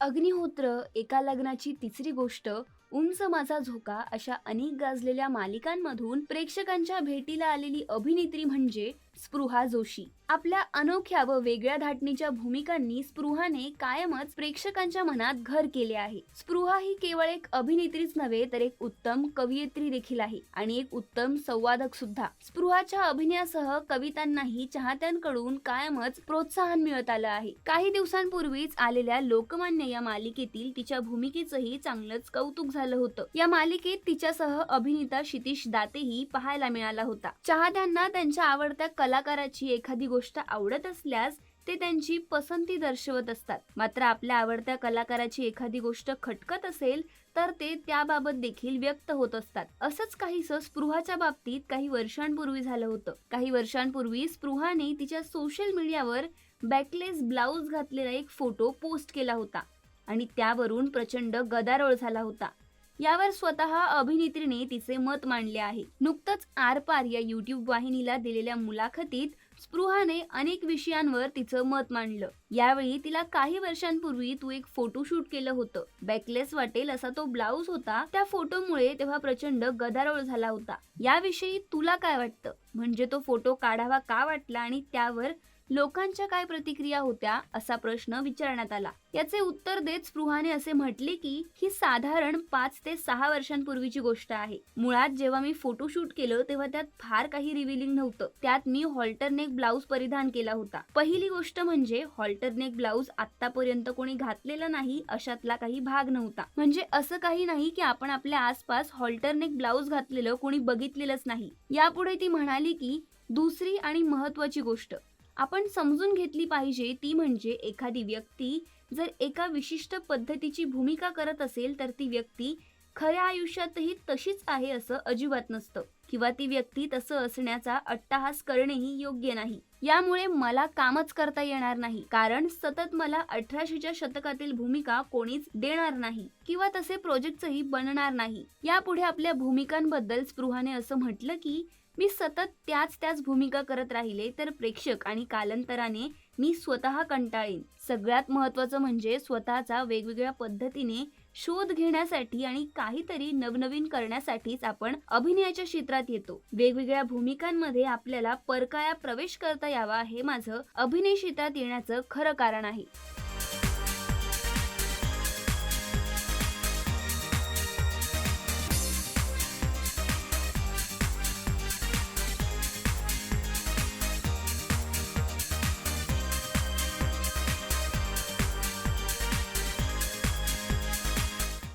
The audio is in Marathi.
अग्निहोत्र एका लग्नाची तिसरी गोष्ट उंच माझा झोका अशा अनेक गाजलेल्या मालिकांमधून प्रेक्षकांच्या भेटीला आलेली अभिनेत्री म्हणजे स्पृहा जोशी. आपल्या अनोख्या व वेगळ्या धाटणीच्या भूमिकांनी स्पृहाने कायमच प्रेक्षकांच्या मनात घर केले आहे. स्पृहा ही केवळ एक अभिनेत्रीच नव्हे तर एक उत्तम कवयित्री देखील आहे आणि एक उत्तम संवादक सुद्धा. स्पृहाच्या अभिनयासह कवितांनाही चाहत्यांकडून कायमच प्रोत्साहन मिळत आलं आहे. काही दिवसांपूर्वीच आलेल्या लोकमान्य या मालिकेतील तिच्या भूमिकेचंही चांगलंच कौतुक झालं होतं. या मालिकेत तिच्यासह अभिनेता क्षितिश दातेही पाहायला मिळाला होता. चाहत्यांना त्यांच्या आवडत्या कलाकाराची एखादी गोष्ट आवडत असल्यास ते त्यांची पसंती दर्शवत असतात. मात्र आपल्या आवडत्या कलाकाराची एखादी गोष्ट खटकत असेल तर ते त्याबाबत देखील व्यक्त होत असतात. असंच काहीसं स्पृहाच्या बाबतीत काही वर्षांपूर्वी झालं होतं. काही वर्षांपूर्वी स्पृहाने तिच्या सोशल मीडियावर बॅकलेस ब्लाऊज घातलेला एक फोटो पोस्ट केला होता. आणि त्यावरून प्रचंड गदारोळ झाला होता. यावर स्वतः अभिनेत्रीने तिचे मत मांडले आहे. नुकतंच आरपार या युट्यूब वाहिनीला दिलेल्या मुलाखतीत स्पृहाने अनेक विषयांवर तिचं मत मांडलं. यावेळी तिला काही वर्षांपूर्वी तू एक फोटोशूट केलं होतं. बॅकलेस वाटेल असा तो ब्लाऊज होता. त्या फोटोमुळे तेव्हा प्रचंड गदारोळ झाला होता. याविषयी तुला काय वाटतं? म्हणजे तो फोटो काढावा का वाटला आणि त्यावर लोकांच्या काय प्रतिक्रिया होत्या असा प्रश्न विचारण्यात आला. याचे उत्तर देत स्पृहाने असे म्हटले की ही साधारण पाच ते सहा वर्षांपूर्वीची गोष्ट आहे. मुळात जेव्हा मी फोटोशूट केलं तेव्हा त्यात फार काही रिव्हिलिंग नव्हतं. त्यात मी हॉल्टरनेक ब्लाऊज परिधान केला होता. पहिली गोष्ट म्हणजे हॉल्टरनेक ब्लाऊज आतापर्यंत कोणी घातलेला नाही अशातला काही भाग नव्हता. म्हणजे असं काही नाही की आपण आपल्या आसपास हॉल्टरनेक ब्लाऊज घातलेलं कोणी बघितलेलंच नाही. यापुढे ती म्हणाली की दुसरी आणि महत्वाची गोष्ट आपण समजून घेतली पाहिजे ती म्हणजे एखादी व्यक्ती जर एका विशिष्ट पद्धतीची भूमिका करत असेल तर ती व्यक्ती खऱ्या आयुष्यातही तशीच आहे असं अजिबात नसतं. किंवा ती व्यक्ती तसं असण्याचा अट्टाहास करणेही योग्य नाही. यामुळे मला कामच करता येणार नाही. कारण सतत मला अठराशेच्या शतकातील भूमिका कोणीच देणार नाही किंवा तसे प्रोजेक्टचंही बनणार नाही. यापुढे आपल्या भूमिकांबद्दल स्पृहाने असं म्हटलं की मी सतत त्याच त्याच भूमिका करत राहिले तर प्रेक्षक आणि कालांतराने मी स्वतः कंटाळीन. सगळ्यात महत्त्वाचं म्हणजे स्वतःचा वेगवेगळ्या पद्धतीने शोध घेण्यासाठी आणि काहीतरी नवनवीन करण्यासाठीच आपण अभिनयाच्या क्षेत्रात येतो. वेगवेगळ्या भूमिकांमध्ये आपल्याला परकाया प्रवेश करता यावा हे माझं अभिनय क्षेत्रात येण्याचं खरं कारण आहे.